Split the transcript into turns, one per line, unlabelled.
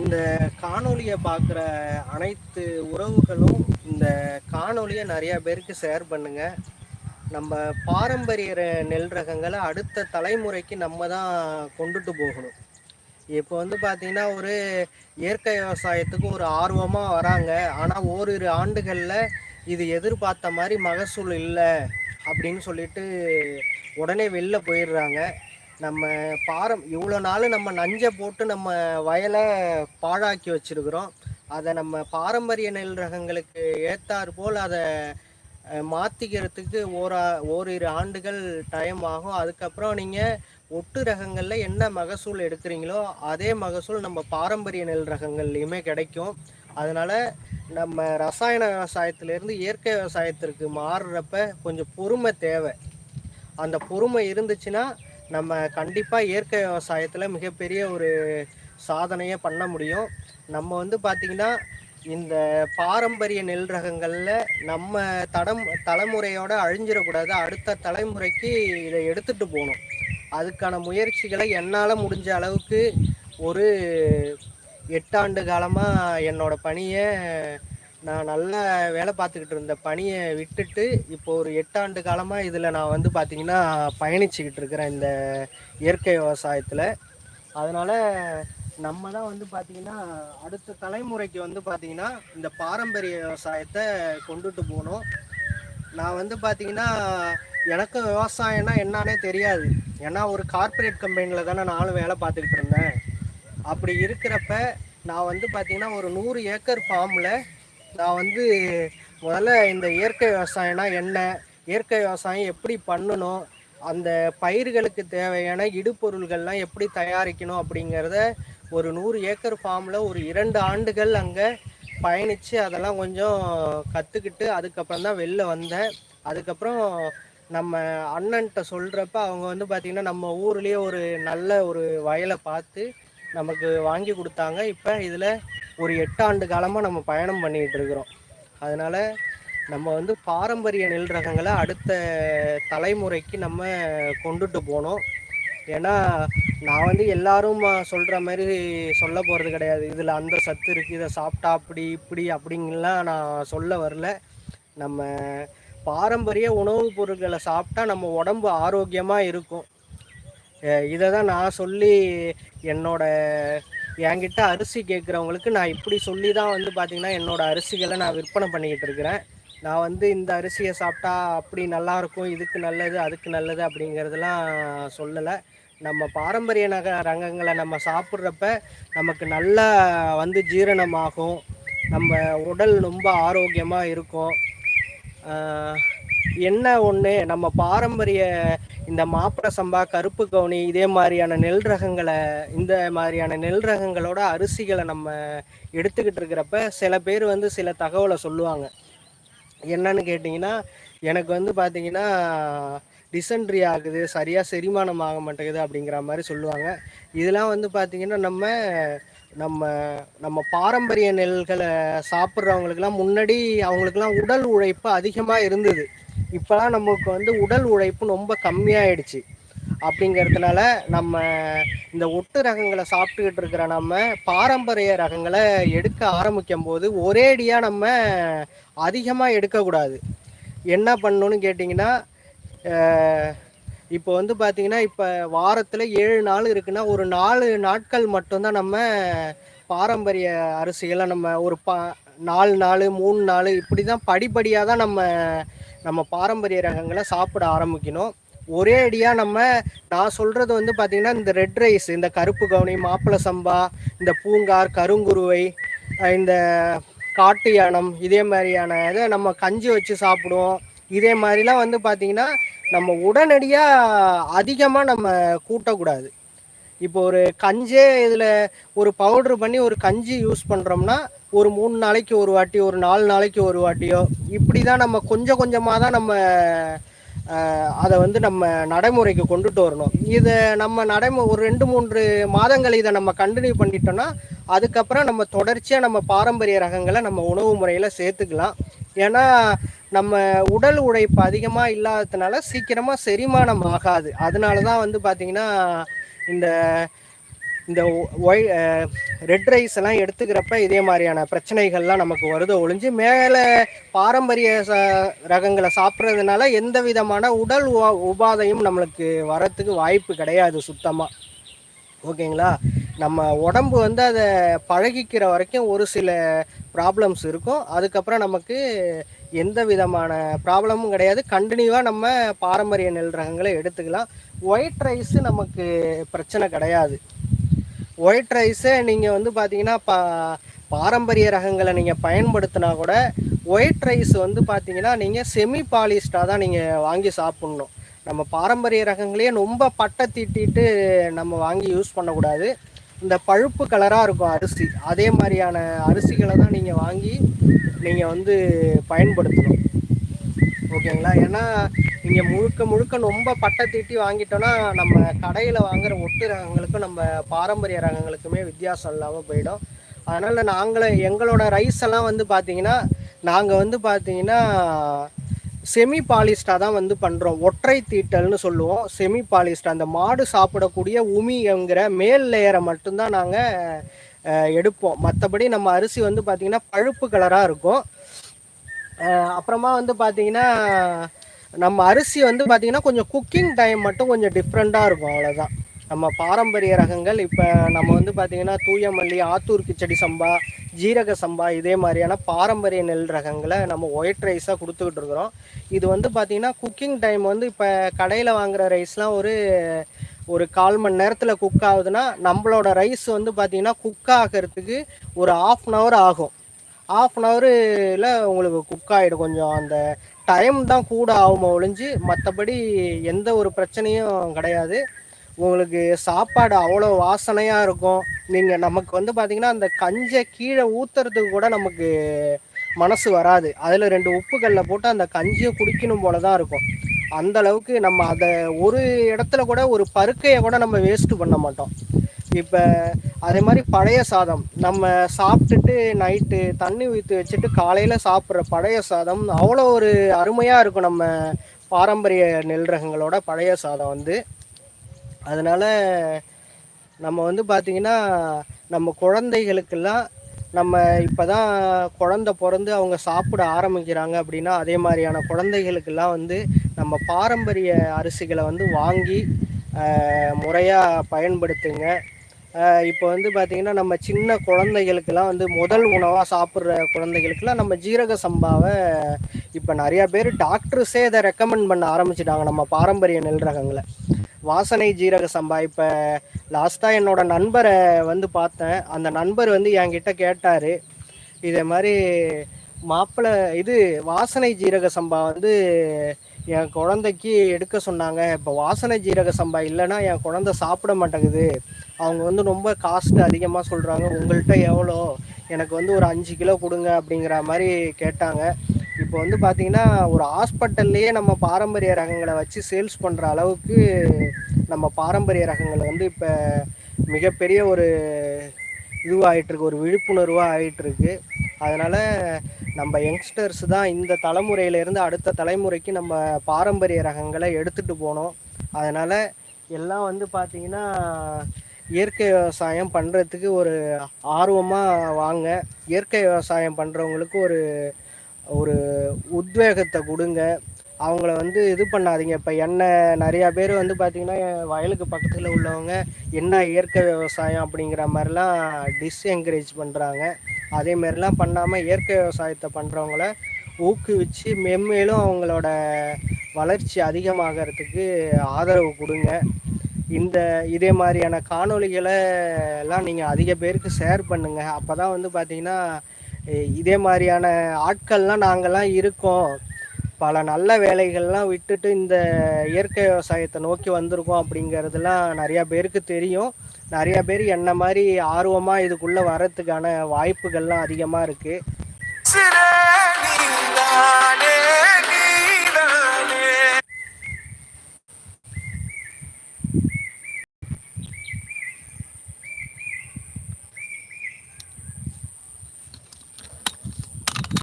இந்த காணொலியை பார்க்குற அனைத்து உறவுகளும் இந்த காணொலியை நிறையா பேருக்கு ஷேர் பண்ணுங்க. நம்ம பாரம்பரிய நெல் ரகங்களை அடுத்த தலைமுறைக்கு நம்ம தான் கொண்டுட்டு போகணும். இப்போ வந்து பார்த்தீங்கன்னா ஒரு இயற்கை விவசாயத்துக்கு ஒரு ஆர்வமாக வராங்க. ஆனால் ஓரிரு ஆண்டுகளில் இது எதிர்பார்த்த மாதிரி மகசூல் இல்லை அப்படின்னு சொல்லிட்டு உடனே வெளில போயிடுறாங்க. நம்ம பாரம் இவ்வளோ நாள் நம்ம நஞ்சை போட்டு நம்ம வயலை பாழாக்கி வச்சிருக்கிறோம். அதை நம்ம பாரம்பரிய நெல் ரகங்களுக்கு ஏற்றாற்போல் அதை மாற்றிக்கிறதுக்கு மாத்திக்கிறதுக்கு ஓரா ஓரிரு ஆண்டுகள் டைம் ஆகும். அதுக்கப்புறம் நீங்கள் ஒட்டு ரகங்களில் என்ன மகசூல் எடுக்கிறீங்களோ அதே மகசூல் நம்ம பாரம்பரிய நெல் ரகங்கள்லையுமே கிடைக்கும். அதனால் நம்ம ரசாயன விவசாயத்திலேருந்து இயற்கை விவசாயத்திற்கு மாறுறப்ப கொஞ்சம் பொறுமை தேவை. அந்த பொறுமை இருந்துச்சுன்னா நம்ம கண்டிப்பாக இயற்கை விவசாயத்தில் மிகப்பெரிய ஒரு சாதனையை பண்ண முடியும். நம்ம வந்து பார்த்திங்கன்னா இந்த பாரம்பரிய நெல் ரகங்களில் நம்ம தடம் தலைமுறையோட அழிஞ்சிடக்கூடாது அடுத்த தலைமுறைக்கு இதை எடுத்துகிட்டு போகணும். அதுக்கான முயற்சிகளை என்னால் முடிஞ்ச அளவுக்கு ஒரு எட்டாண்டு காலமாக என்னோடய பணியை நான் நல்லா வேலை பார்த்துக்கிட்டு இருந்த பணியை விட்டுட்டு இப்போ ஒரு எட்டாண்டு காலமாக இதில் நான் வந்து பார்த்திங்கன்னா பயணிச்சுக்கிட்டு இருக்கிறேன் இந்த இயற்கை விவசாயத்தில். அதனால் நம்ம தான் வந்து பார்த்திங்கன்னா அடுத்த தலைமுறைக்கு வந்து பார்த்திங்கன்னா இந்த பாரம்பரிய விவசாயத்தை கொண்டுட்டு போகணும். நான் வந்து பார்த்திங்கன்னா எனக்கு விவசாயம்னா என்னன்னே தெரியாது. ஏன்னா ஒரு கார்ப்பரேட் கம்பெனியில் தானே நானும் வேலை பார்த்துக்கிட்டு இருந்தேன். அப்படி இருக்கிறப்ப நான் வந்து பார்த்திங்கன்னா ஒரு நூறு ஏக்கர் ஃபார்மில் நான் வந்து முதல்ல இந்த இயற்கை விவசாயம்னா என்ன? இயற்கை விவசாயம் எப்படி பண்ணணும்? அந்த பயிர்களுக்கு தேவையான இடுபொருள்கள்லாம் எப்படி தயாரிக்கணும் அப்படிங்கிறத ஒரு நூறு ஏக்கர் ஃபார்மில் ஒரு இரண்டு ஆண்டுகள் அங்கே பயணித்து அதெல்லாம் கொஞ்சம் கற்றுக்கிட்டு அதுக்கப்புறம் தான் வெளில வந்தேன். அதுக்கப்புறம் நம்ம அண்ணன்ட்ட சொல்கிறப்ப அவங்க வந்து பார்த்திங்கன்னா நம்ம ஊர்லேயே ஒரு நல்ல ஒரு வயலை பார்த்து நமக்கு வாங்கி கொடுத்தாங்க. இப்போ இதில் ஒரு எட்டாண்டு காலமாக நம்ம பயணம் பண்ணிக்கிட்டு இருக்கிறோம். அதனால் நம்ம வந்து பாரம்பரிய நெல் ரகங்களை அடுத்த தலைமுறைக்கு நம்ம கொண்டுட்டு போகணும் ஏன்னா நான் வந்து எல்லாரும் சொல்கிற மாதிரி சொல்ல போகிறது கிடையாது. இதில் அந்த சத்து இருக்குது இதை சாப்பிட்டா அப்படி இப்படி அப்படிங்கலாம் நான் சொல்ல வரல. நம்ம பாரம்பரிய உணவுப் பொருட்களை சாப்பிட்டா நம்ம உடம்பு ஆரோக்கியமாக இருக்கும். இதை தான் நான் சொல்லி என்னோட என்கிட்ட அரிசி கேட்குறவங்களுக்கு நான் இப்படி சொல்லி தான் வந்து பார்த்திங்கன்னா என்னோட அரிசிகளை நான் விற்பனை பண்ணிக்கிட்டு இருக்கிறேன். நான் வந்து இந்த அரிசியை சாப்பிட்டா அப்படி நல்லா இருக்கும் இதுக்கு நல்லது அதுக்கு நல்லது அப்படிங்கிறதெல்லாம் சொல்லலை. நம்ம பாரம்பரிய நக ரங்கங்களை நம்ம சாப்பிட்றப்ப நமக்கு நல்லா வந்து ஜீரணமாகும். நம்ம உடல் ரொம்ப ஆரோக்கியமாக இருக்கும். என்ன ஒன்று நம்ம பாரம்பரிய இந்த மாப்பிள சம்பா கருப்பு கவுனி இதே மாதிரியான நெல் ரகங்களை இந்த மாதிரியான நெல் ரகங்களோட அரிசிகளை நம்ம எடுத்துக்கிட்டு இருக்கிறப்ப சில பேர் வந்து சில தகவலை சொல்லுவாங்க. என்னன்னு கேட்டிங்கன்னா எனக்கு வந்து பார்த்தீங்கன்னா டிசென்ட்ரி ஆகுது சரியாக செரிமானம் ஆக மாட்டேங்குது அப்படிங்கிற மாதிரி சொல்லுவாங்க. இதெல்லாம் வந்து பார்த்திங்கன்னா நம்ம நம்ம நம்ம பாரம்பரிய நெல்களை சாப்பிட்றவங்களுக்குலாம் முன்னாடி அவங்களுக்குலாம் உடல் உழைப்பு அதிகமாக இருந்தது. இப்போலாம் நமக்கு வந்து உடல் உழைப்பு ரொம்ப கம்மியாயிடுச்சு. அப்படிங்கிறதுனால நம்ம இந்த ஒட்டு ரகங்களை சாப்பிட்டுக்கிட்டு இருக்கிற நம்ம பாரம்பரிய ரகங்களை எடுக்க ஆரம்பிக்கும் போது ஒரேடியாக நம்ம அதிகமாக எடுக்கக்கூடாது. என்ன பண்ணணும்னு கேட்டிங்கன்னா இப்போ வந்து பார்த்தீங்கன்னா இப்போ வாரத்தில் ஏழு நாள் இருக்குன்னா ஒரு நாலு நாட்கள் மட்டும்தான் நம்ம பாரம்பரிய அரிசிகளை நம்ம ஒரு பா நாலு நாள் மூணு நாள் இப்படி தான் படிப்படியாக தான் நம்ம நம்ம பாரம்பரிய ரகங்களை சாப்பிட ஆரம்பிக்கணும். ஒரே அடியாக நம்ம நான் சொல்கிறது வந்து பார்த்திங்கன்னா இந்த ரெட் ரைஸ் இந்த கருப்பு கவுனி மாப்பிள சம்பா இந்த பூங்கார் கருங்குருவை இந்த காட்டு யானம் இதே மாதிரியான இதை நம்ம கஞ்சி வச்சு சாப்பிடுவோம். இதே மாதிரிலாம் வந்து பார்த்திங்கன்னா நம்ம உடனடியாக அதிகமாக நம்ம கூட்டக்கூடாது. இப்போ ஒரு கஞ்சே இதில் ஒரு பவுட்ரு பண்ணி ஒரு கஞ்சி யூஸ் பண்ணுறோம்னா ஒரு மூணு நாளைக்கு ஒரு வாட்டி ஒரு நாலு நாளைக்கு ஒரு வாட்டியோ இப்படி தான் நம்ம கொஞ்சம் கொஞ்சமாக தான் நம்ம அதை வந்து நம்ம நடைமுறைக்கு கொண்டுட்டு வரணும். இதை நம்ம நடைமு ஒரு ரெண்டு மூன்று மாதங்கள் இதை நம்ம கண்டினியூ பண்ணிட்டோம்னா அதுக்கப்புறம் நம்ம தொடர்ச்சியாக நம்ம பாரம்பரிய ரகங்களை நம்ம உணவு முறையில் சேர்த்துக்கலாம். ஏன்னா நம்ம உடல் உழைப்பு அதிகமாக இல்லாததுனால சீக்கிரமாக செரிமானம் ஆகாது. அதனால தான் வந்து பார்த்திங்கன்னா இந்த இந்த ஒய் ரெட் ரைஸ் எல்லாம் எடுத்துக்கிறப்ப இதே மாதிரியான பிரச்சனைகள்லாம் நமக்கு வருதோ. ஒழிஞ்சு மேலே பாரம்பரிய ச ரகங்களை சாப்பிட்றதுனால எந்த விதமான உடல் உபாதையும் நம்மளுக்கு வரத்துக்கு வாய்ப்பு கிடையாது சுத்தமாக ஓகேங்களா? நம்ம உடம்பு வந்து அதை பழகிக்கிற வரைக்கும் ஒரு சில ப்ராப்ளம்ஸ் இருக்கும். அதுக்கப்புறம் நமக்கு எந்த விதமான ப்ராப்ளமும் கிடையாது. கண்டினியூவாக நம்ம பாரம்பரிய நெல் ரகங்களை எடுத்துக்கலாம். ஒயிட் ரைஸு நமக்கு பிரச்சனை கிடையாது. ஒயிட் ரைஸை நீங்கள் வந்து பார்த்தீங்கன்னா பா பாரம்பரிய ரகங்களை நீங்கள் பயன்படுத்தினா கூட ஒயிட் ரைஸ் வந்து பார்த்தீங்கன்னா நீங்கள் செமி பாலிஸ்டாக தான் நீங்கள் வாங்கி சாப்பிட்ணும். நம்ம பாரம்பரிய ரகங்களையே ரொம்ப பட்டை தீட்டிட்டு நம்ம வாங்கி யூஸ் பண்ணக்கூடாது. இந்த பழுப்பு கலராக இருக்கும் அரிசி. அதே மாதிரியான அரிசிகளை தான் நீங்கள் வாங்கி நீங்கள் வந்து பயன்படுத்தணும். ஓகேங்களா? ஏன்னா இங்கே முழுக்க முழுக்க ரொம்ப பட்டை தீட்டி வாங்கிட்டோன்னா நம்ம கடையில் வாங்குற ஒட்டு ரகங்களுக்கும் நம்ம பாரம்பரிய ரகங்களுக்குமே வித்தியாசம் இல்லாமல் போயிடும். அதனால் நாங்களே எங்களோட ரைஸ் எல்லாம் வந்து பார்த்திங்கன்னா நாங்கள் வந்து பார்த்திங்கன்னா செமி பாலிஸ்டாக தான் வந்து பண்ணுறோம் ஒற்றை தீட்டல்னு சொல்லுவோம். செமி பாலிஸ்டா அந்த மாடு சாப்பிடக்கூடிய உமிங்கிற மேல் லேயரை மட்டும்தான் நாங்கள் எடுப்போம். மற்றபடி நம்ம அரிசி வந்து பார்த்திங்கன்னா பழுப்பு கலராக இருக்கும். அப்புறமா வந்து பார்த்தீங்கன்னா நம்ம அரிசி வந்து பார்த்தீங்கன்னா கொஞ்சம் குக்கிங் டைம் மட்டும் கொஞ்சம் டிஃப்ரெண்ட்டாக இருக்கும் அவ்வளோதான் நம்ம பாரம்பரிய ரகங்கள் இப்போ நம்ம வந்து பார்த்தீங்கன்னா தூயமல்லி ஆத்தூர் கிச்சடி சம்பா ஜீரக சம்பா இதே மாதிரியான பாரம்பரிய நெல் ரகங்களை நம்ம ஒயிட் ரைஸாக கொடுத்துக்கிட்டு இருக்கிறோம். இது வந்து பார்த்தீங்கன்னா குக்கிங் டைம் வந்து இப்போ கடையில் வாங்குற ரைஸ்லாம் ஒரு ஒரு கால் மணி நேரத்தில் குக் ஆகுதுன்னா நம்மளோட ரைஸ் வந்து பார்த்தீங்கன்னா குக் ஆகிறதுக்கு ஒரு ஆஃப் அன் ஹவர் ஆகும். ஆஃப் அன் ஹவரில் உங்களுக்கு குக் ஆகிடும் கொஞ்சம் அந்த டைம் தான் கூட ஆகுமா ஒழிஞ்சு மற்றபடி எந்த ஒரு பிரச்சனையும் கிடையாது. உங்களுக்கு சாப்பாடு அவ்வளோ வாசனையாக இருக்கும். நீங்கள் நமக்கு வந்து பார்த்தீங்கன்னா அந்த கஞ்சை கீழே ஊற்றுறதுக்கு கூட நமக்கு மனசு வராது. அதில் ரெண்டு உப்புக்கல்ல போட்டு அந்த கஞ்சியை குடிக்கணும் போல தான் இருக்கும். அந்த அளவுக்கு நம்ம அதை ஒரு இடத்துல கூட ஒரு பருக்கையை கூட நம்ம வேஸ்ட்டு பண்ண மாட்டோம். இப்போ அதே மாதிரி பழைய சாதம். நம்ம சாப்பிட்டுட்டு நைட்டு தண்ணி ஊற்றி வச்சுட்டு காலையில் சாப்பிட்ற பழைய சாதம் அவ்வளோ ஒரு அருமையாக இருக்கும் நம்ம பாரம்பரிய நெல் ரகங்களோட பழைய சாதம் வந்து. அதனால் நம்ம வந்து பார்த்திங்கன்னா நம்ம குழந்தைகளுக்கெல்லாம் நம்ம இப்போ தான் குழந்த பிறந்து அவங்க சாப்பிட ஆரம்பிக்கிறாங்க அப்படின்னா அதே மாதிரியான குழந்தைகளுக்கெல்லாம் வந்து நம்ம பாரம்பரிய அரிசிகளை வந்து வாங்கி முறையாக பயன்படுத்துங்க. இப்போ வந்து பார்த்திங்கன்னா நம்ம சின்ன குழந்தைகளுக்கெல்லாம் வந்து முதல் உணவாக சாப்பிட்ற குழந்தைகளுக்கெல்லாம் நம்ம ஜீரக சம்பாவை இப்போ நிறையா பேர் டாக்டர்ஸே இதை ரெக்கமெண்ட் பண்ண ஆரம்பிச்சிட்டாங்க நம்ம பாரம்பரிய நெல் ரகங்களை வாசனை ஜீரக சம்பா. இப்போ லாஸ்ட்டாக என்னோட நண்பரை வந்து பார்த்தேன். அந்த நண்பர் வந்து என்கிட்ட கேட்டார். இதே மாதிரி மாப்பிள்ளை இது வாசனை ஜீரக சம்பா வந்து என் குழந்தைக்கு எடுக்க சொன்னாங்க. இப்போ வாசனை ஜீரக சம்பா இல்லைன்னா என் குழந்தை சாப்பிட மாட்டேங்குது. அவங்க வந்து ரொம்ப காஸ்ட் அதிகமாக சொல்கிறாங்க உங்கள்கிட்ட எவ்வளோ? எனக்கு வந்து ஒரு அஞ்சு கிலோ கொடுங்க அப்படிங்கிற மாதிரி கேட்டாங்க. இப்போ வந்து பார்த்தீங்கன்னா ஒரு ஹாஸ்பிட்டல்லையே நம்ம பாரம்பரிய ரகங்களை வச்சு சேல்ஸ் பண்ணுற அளவுக்கு நம்ம பாரம்பரிய ரகங்களை வந்து இப்போ மிகப்பெரிய ஒரு இதுவாகிட்டுருக்கு ஒரு விழிப்புணர்வாக ஆகிட்டுருக்கு அதனால் நம்ம யங்ஸ்டர்ஸ் தான் இந்த தலைமுறையிலேருந்து அடுத்த தலைமுறைக்கு நம்ம பாரம்பரிய ரகங்களை எடுத்துகிட்டு போனோம். அதனால் எல்லாம் வந்து பார்த்திங்கன்னா இயற்கை விவசாயம் பண்ணுறதுக்கு ஒரு ஆர்வமாக வாங்க. இயற்கை விவசாயம் பண்ணுறவங்களுக்கு ஒரு ஒரு உத்வேகத்தை கொடுங்க. அவங்கள வந்து இது பண்ணாதீங்க. இப்போ என்ன நிறையா பேர் வந்து பார்த்திங்கன்னா வயலுக்கு பக்கத்தில் உள்ளவங்க என்ன இயற்கை விவசாயம் அப்படிங்கிற மாதிரிலாம் டிஸ்என்கரேஜ் பண்ணுறாங்க அதே மாதிரிலாம் பண்ணாமல் இயற்கை விவசாயத்தை பண்ணுறவங்கள ஊக்குவிச்சு மென்மேலும் அவங்களோட வளர்ச்சி அதிகமாகறதுக்கு ஆதரவு கொடுங்க. இந்த இதே மாதிரியான காணொளிகளை எல்லாம் நீங்கள் அதிக பேருக்கு ஷேர் பண்ணுங்கள் அப்போ தான் வந்து பார்த்திங்கன்னா இதே மாதிரியான ஆட்கள்லாம் நாங்கள்லாம் இருக்கோம். பல நல்ல வேலைகள்லாம் விட்டுட்டு இந்த இயற்கை விவசாயத்தை நோக்கி வந்திருக்கோம் அப்படிங்கிறதுலாம் நிறையா பேருக்கு தெரியும். நிறையா பேர் என்ன மாதிரி ஆர்வமாக இதுக்குள்ளே வரத்துக்கான வாய்ப்புகள்லாம் அதிகமாக இருக்குது